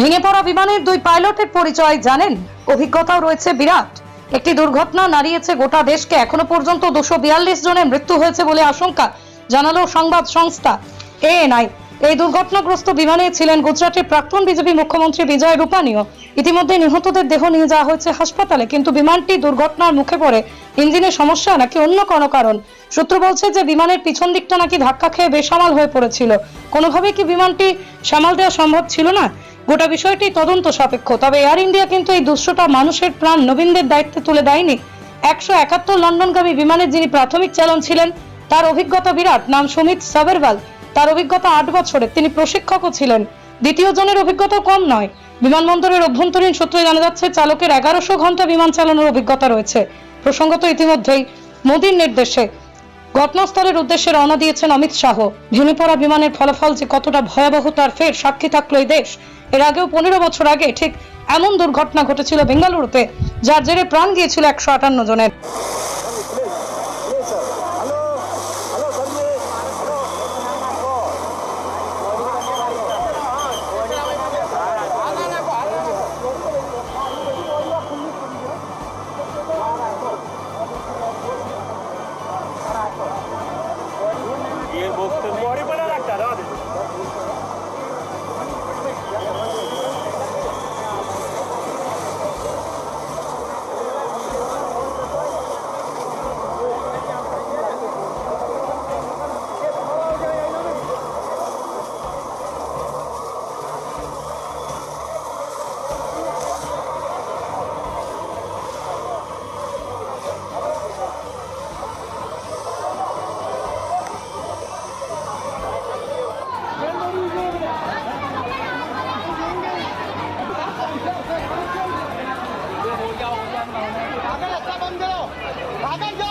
ভেঙে পড়া বিমানের দুই পাইলটের পরিচয় জানেন। অভিজ্ঞতাও রয়েছে বিরাট। একটি দুর্ঘটনা নাড়িয়েছে গোটা দেশকে। এখনও পর্যন্ত দুশো বিয়াল্লিশ জনের মৃত্যু হয়েছে বলে আশঙ্কা জানালো সংবাদ সংস্থা এএনআই। এই দুর্ঘটনাগ্রস্ত বিমানে ছিলেন গুজরাটের প্রাক্তন বিজেপি মুখ্যমন্ত্রী বিজয় রূপানীও। ইতিমধ্যে নিহতদের দেহ নিয়ে যাওয়া হয়েছে হাসপাতালে, কিন্তু বিমানটি দুর্ঘটনার মুখে পড়ে। ইঞ্জিনের সমস্যা নাকি অন্য কোনো কারণ? সূত্র বলছে যে বিমানের পিছন দিকটা নাকি ধাক্কা খেয়ে বেসামাল হয়ে পড়েছিল। কোনোভাবেই কি বিমানটি সামাল দেওয়া সম্ভব ছিল না? গোটা বিষয়টি তদন্ত সাপেক্ষ। তবে এয়ার ইন্ডিয়া কিন্তু এই দুশোটা মানুষের প্রাণ নবীনদের দায়িত্বে তুলে দেয়নি। একশো একাত্তর লন্ডনগামী বিমানের যিনি প্রাথমিক চালন ছিলেন, তার অভিজ্ঞতা বিরাট। নাম সুমিত সাবেরওয়াল। তার অভিজ্ঞতা আট বছরের। তিনি প্রশিক্ষকও ছিলেন। দ্বিতীয় জনের অভিজ্ঞতা কম নয়। বিমানবন্দরের অভ্যন্তরীণ সূত্রে জানা যাচ্ছে, চালকের এগারোশো ঘণ্টা বিমান চালানোর অভিজ্ঞতা রয়েছে। প্রসঙ্গত ইতিমধ্যেই মোদীর নির্দেশে ঘটনাস্থলের উদ্দেশ্যে রওনা দিয়েছেন অমিত শাহ। ভেঙে পড়া বিমানের ফলাফল যে কতটা ভয়াবহ তার ফের সাক্ষী থাকল এই দেশ। এর আগেও পনেরো বছর আগে ঠিক এমন দুর্ঘটনা ঘটেছিল বেঙ্গালুরুতে, যার জেরে প্রাণ গিয়েছিল একশো আটান্ন জনের। Akan.